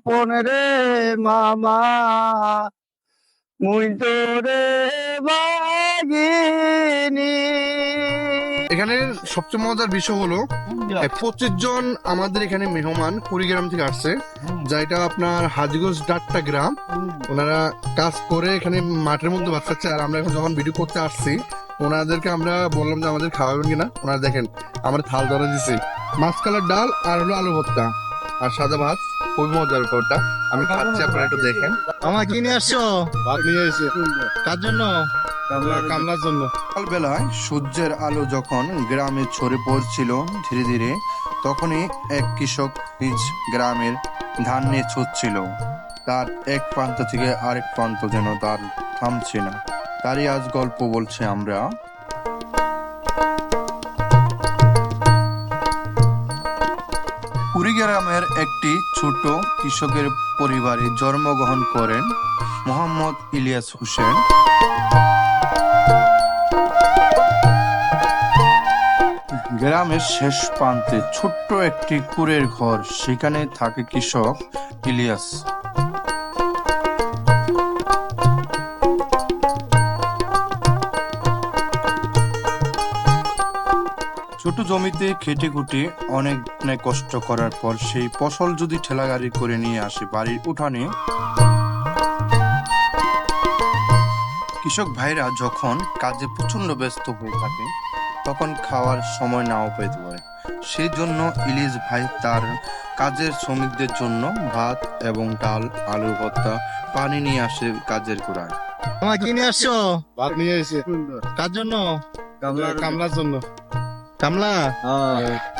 আপন রে মামা মুই তোরে বাগিনি। এখানে সবচেয়ে মজার বিষয় হলো পঁচিশ জন আমাদের এখানে মেহমান কুড়িগ্রাম থেকে আসছে যেটা আপনার হাজিগঞ্জ ডাট্টা গ্রাম। ওনারা কাজ করে এখানে মাঠের মধ্যে বাচ্চাচ্ছে আর আমরা এখন যখন ভিডিও করতে আসছি ওনাদেরকে আমরা বললাম যে আমাদের খাওয়াবেন কিনা? ওনারা দেখেন আমরা থাল ধরে দিছি। মাছ কালার ডাল আর হলো আলু ভর্তা আর সাদা ভাত। খুবই মজার ব্যাপারটা। আমি খাচ্ছি আপনারা একটু দেখেন। আমার কিনে আসছো? ভাত নিয়ে এসে কার জন্য? কামলার জন্য। সকালবেলায় সূর্যের আলো যখন গ্রামে ছড়ে পড়ছিল ধীরে ধীরে তখনই এক কৃষক নিজ গ্রামের ধান নিয়ে ছুটছিল। তার এক প্রান্ত থেকে আরেক প্রান্ত যেন তার থামছে না। তারই আজ গল্প বলছে আমরা। কুড়িগ্রামের একটি ছোট কৃষকের পরিবারে জন্মগ্রহণ করেন মোহাম্মদ ইলিয়াস হোসেন। গ্রামের শেষ প্রান্তে ছোট্ট একটি কুড়ের ঘর, সেখানে থাকে কৃষক ইলিয়াস। ছোট জমিতে খেটে খুটে অনেক কষ্ট করার পর সেই ফসল যদি ঠেলাগাড়ি করে নিয়ে আসে বাড়ির উঠানে কৃষক ভাইরা যখন কাজে প্রচণ্ড ব্যস্ত হয়ে থাকে তখন খাওয়ার সময় নাও পেতে পারে। সেই জন্য ইলিশ ভাই তার কাজের শ্রমিকদের জন্য ভাত এবং ডাল আলু ভর্তা পানি নিয়ে আসে কাজের গোড়ায়। আমার কিনে আসছো? ভাত নিয়ে এসে। কার জন্য? কামলার জন্য। কামলা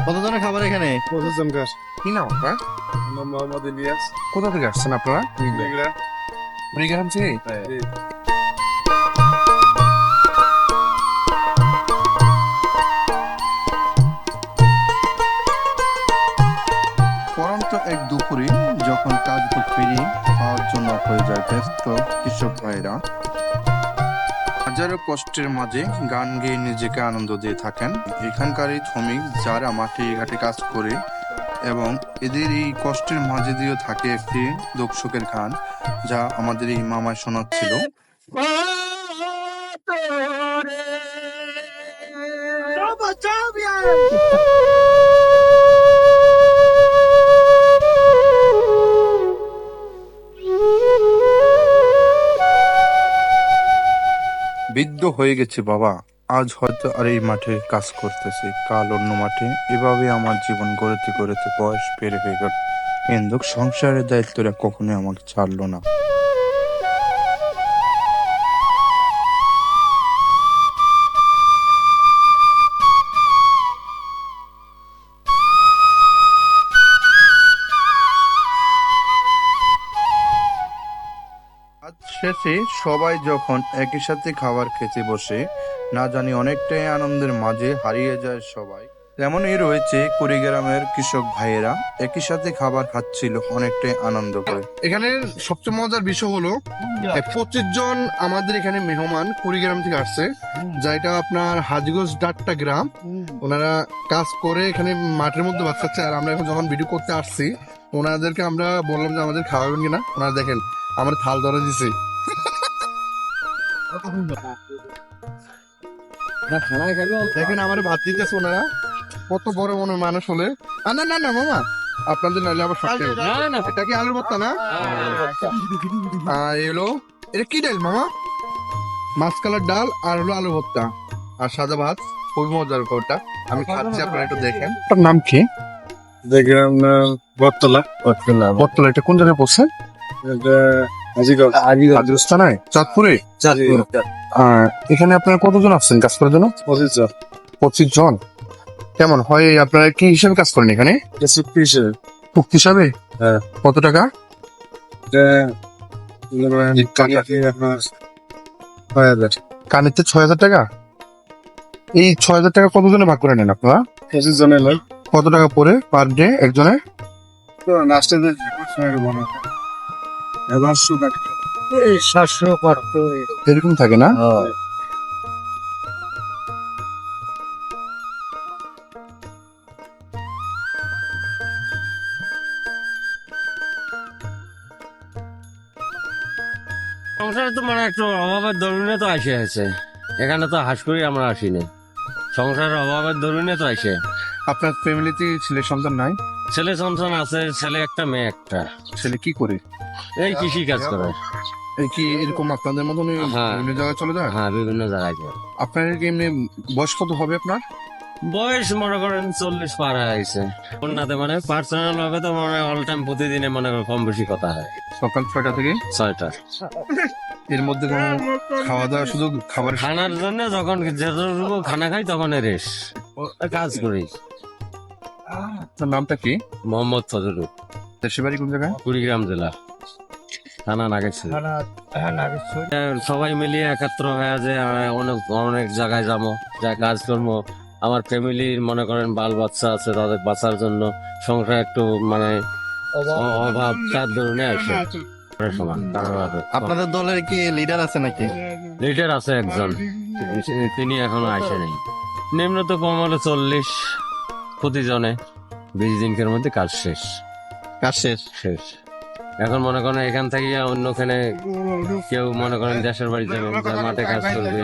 কতজনের খাবার এখানে? পঁচিশ জন গাছ কি নাম আপনার? মোহাম্মদ ইলিয়াস। কোথা থেকে আসছেন আপনারা? কুড়িগ্রাম থেকে পরন্ত এক দুপুরে যখন কাজ ফিরে পাওয়ার জন্য হয়ে যায় ব্যস্ত কৃষক ভাইরা হাজারো কষ্টের মাঝে গান গেয়ে নিজেকে আনন্দ দিয়ে থাকেন এখানকার এই শ্রমিক যারা মাঠে ঘাটে কাজ করে এবং এদের এই কষ্টের মাঝে দিয়েও থাকে একটি দর্শকের গান যা আমাদের এই মামায় শোনাচ্ছিল বৃদ্ধ হয়ে গেছে, বাবা। আজ হয়তো আর এই মাঠে কাজ করতেছি। কাল অন্য মাঠে। এভাবে আমার জীবন গড়তে গড়তে বয়স পেরে হয়ে গেল। কিন্তু সংসারের দায়িত্বটা কখনোই আমাকে ছাড়লো না। শেষে সবাই যখন একই সাথে খাবার খেতে বসে না জানি অনেকটাই আনন্দের মাঝে হারিয়ে যায় সবাই। তেমনই রয়েছে কুড়িগ্রামের কৃষক ভাইয়েরা একই সাথে খাবার খাচ্ছিল অনেকটাই আনন্দ করে। এখানে সবচেয়ে মজার বিষয় হলো পঁচিশ জন আমাদের এখানে মেহমান কুড়িগ্রাম থেকে আসছে যেটা আপনার হাজিগঞ্জ ডাট্টা গ্রাম। ওনারা কাজ করে এখানে মাঠের মধ্যে বাচ্চাচ্ছে আর আমরা এখন যখন ভিডিও করতে আসছি ওনাদেরকে আমরা বললাম যে আমাদের খাওয়াবেন কিনা? ওনারা দেখেন আমার থাল ধরে দিছে। দেখেন আমার ভাত দিতেছে ওনারা। কত বড় মনে মানুষ হলে। না না না মামা। আপনাদের নাইলে আবার শক্ত এটা কি আলুর ভর্তা না? আর এলো এটা কি ডাল মামা? মাছ কালার ডাল আর হলো আলু ভর্তা। আর সাদা ভাত খুবই মজার ওটা আমি খাচ্ছি আপনারা একটু দেখেন। আপনার নাম কি? দেখলাম বটতলা। বটতলা বটতলা। এটা কোন জায়গায় পড়ছে? এটা আজিগঞ্জ। চাঁদপুরে? এখানে আপনারা কতজন আসছেন কাজ করার জন্য? পঁচিশ জন। পঁচিশ জন? কেমন হয়? আপনারা কি হিসাবে কাজ করেন এখানে? চুক্তি হিসেবে। চুক্তি হিসাবে? হ্যাঁ। কত টাকা? কাকাকে আপনার ছয় হাজার। কানেতে ছয় হাজার টাকা? এই ছয় হাজার টাকা কতজনে ভাগ করে নেন আপনারা? পঁচিশ জনের কত টাকা পরে পার ডে একজনে তো সাতশো এরকম থাকে না? সংসারে তো মানে একটু অভাবের দরুনে তো আসে আছে। এখানে তো হাস করি আমরা আসিনি। সংসারের অভাবের দরুনে তো আসে আপনার ফ্যামিলিতে ছেলে সন্তান নাই? ছেলে সন্তান আছে ছেলে একটা মেয়ে একটা। ছেলে কি করে? এই কৃষি কাজ করে? এই কি এরকম আপনাদের মতনই হ্যাঁ। বিভিন্ন জায়গায় চলে যায়? হ্যাঁ বিভিন্ন জায়গায় যায়। আপনার কি এমনি বয়স কত হবে আপনার? বয়স মনে করেন চল্লিশ পার হয়েছে কন্যাতে মানে পার্সোনাল ভাবে তো মানে অল টাইম প্রতিদিনে মনে করেন কম বেশি কথা হয়। সকাল ছয়টা থেকে? ছয়টা। এর মধ্যে কোনো খাওয়া দাওয়া শুধু খাবার? খানার জন্য যখন যেটুকু খানা খাই তখন রেস কাজ করি। আপনার নামটা কি? মোহাম্মদ ফজলুল। দেশের বাড়ি কোন জায়গায়? কুড়িগ্রাম জেলা। থানা নাগেশ্বরী। সবাই মিলিয়ে একাত্র হয়ে যে অনেক অনেক জায়গায় যাব যা কাজ করব। আমার ফ্যামিলির মনে করেন বাল বাচ্চা আছে তাদের বাঁচার জন্য সংসার একটু মানে অভাব। চার ধরনের আছে আপনাদের দলের কি লিডার আছে নাকি? লিডার আছে একজন। তিনি এখনও আসেনি। নিম্ন তো কম হলো চল্লিশ প্রতিজনে। বিশ দিনকের মধ্যে কাজ শেষ। কাজ শেষ। শেষ। এখন মনে করেন এখান থেকে অন্যখানে কেউ মনে করেন দেশের বাড়ি যাবে মাঠে কাজ করবে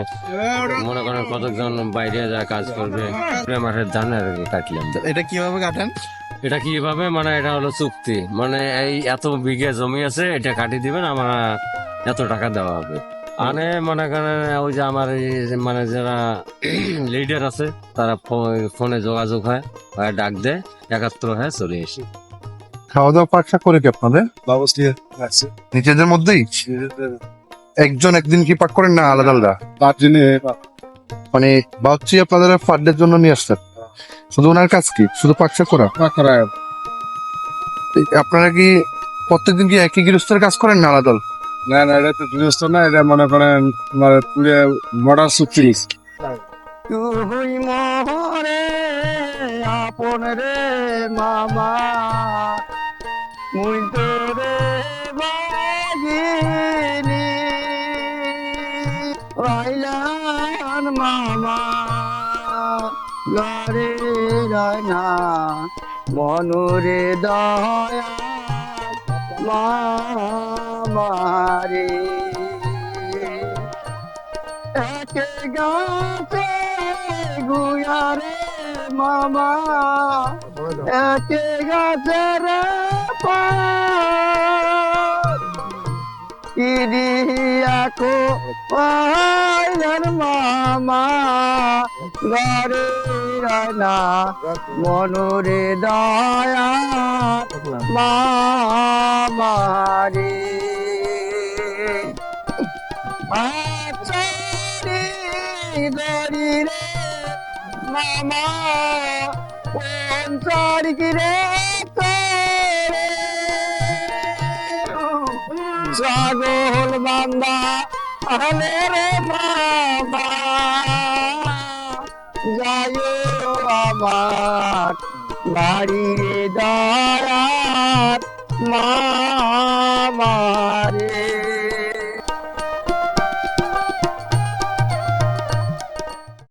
মনে করেন কতজন বাইরে যা কাজ করবে মাঠের ধান আর কি কাটলাম এটা কীভাবে কাটেন? এটা কীভাবে? মানে এটা হলো চুক্তি। মানে এই এত বিঘে জমি আছে এটা কাটি দিবেন আমার এত টাকা দেওয়া হবে। আনে মনে করেন ওই যে আমার এই যে মানে যারা লিডার আছে তারা ফো- ফোনে যোগাযোগ হয় হয় ডাক দেয় একাত্র হয়ে চলে এসে খাওয়া দাওয়া পাকশাক করে কি আপনাদের? নিজেদের মধ্যেই? একজন একদিন কি পাক করেন না আলাদা আলাদা? তার মানে বাচ্চি আপনাদের ফার্ডের জন্য নিয়ে আসতেন শুধু ওনার কাজ কি? শুধু পাকশাক করা? আপনারা কি প্রত্যেকদিন কি একই গৃহস্থের কাজ করেন না আলাদা আলাদা? না না এটা তো গৃহস্থ না এটা মনে করেন তোমার পুরে মডার চুক্তি তুই মোহরে আপন রে মামা। মুই তোরে বাগিনি রাইলান মামা লরে রায়না মনুরে দয়া মামারে একে গাছে গুয়ারে মামা একে গাছে রে রানা মনুরে দয়া মামারে। আচারি দরি রে মামা কোন চারি রে পাগল বান্দা আহলে রে বাবা। যাইও আমার বাড়ি দয়ার মা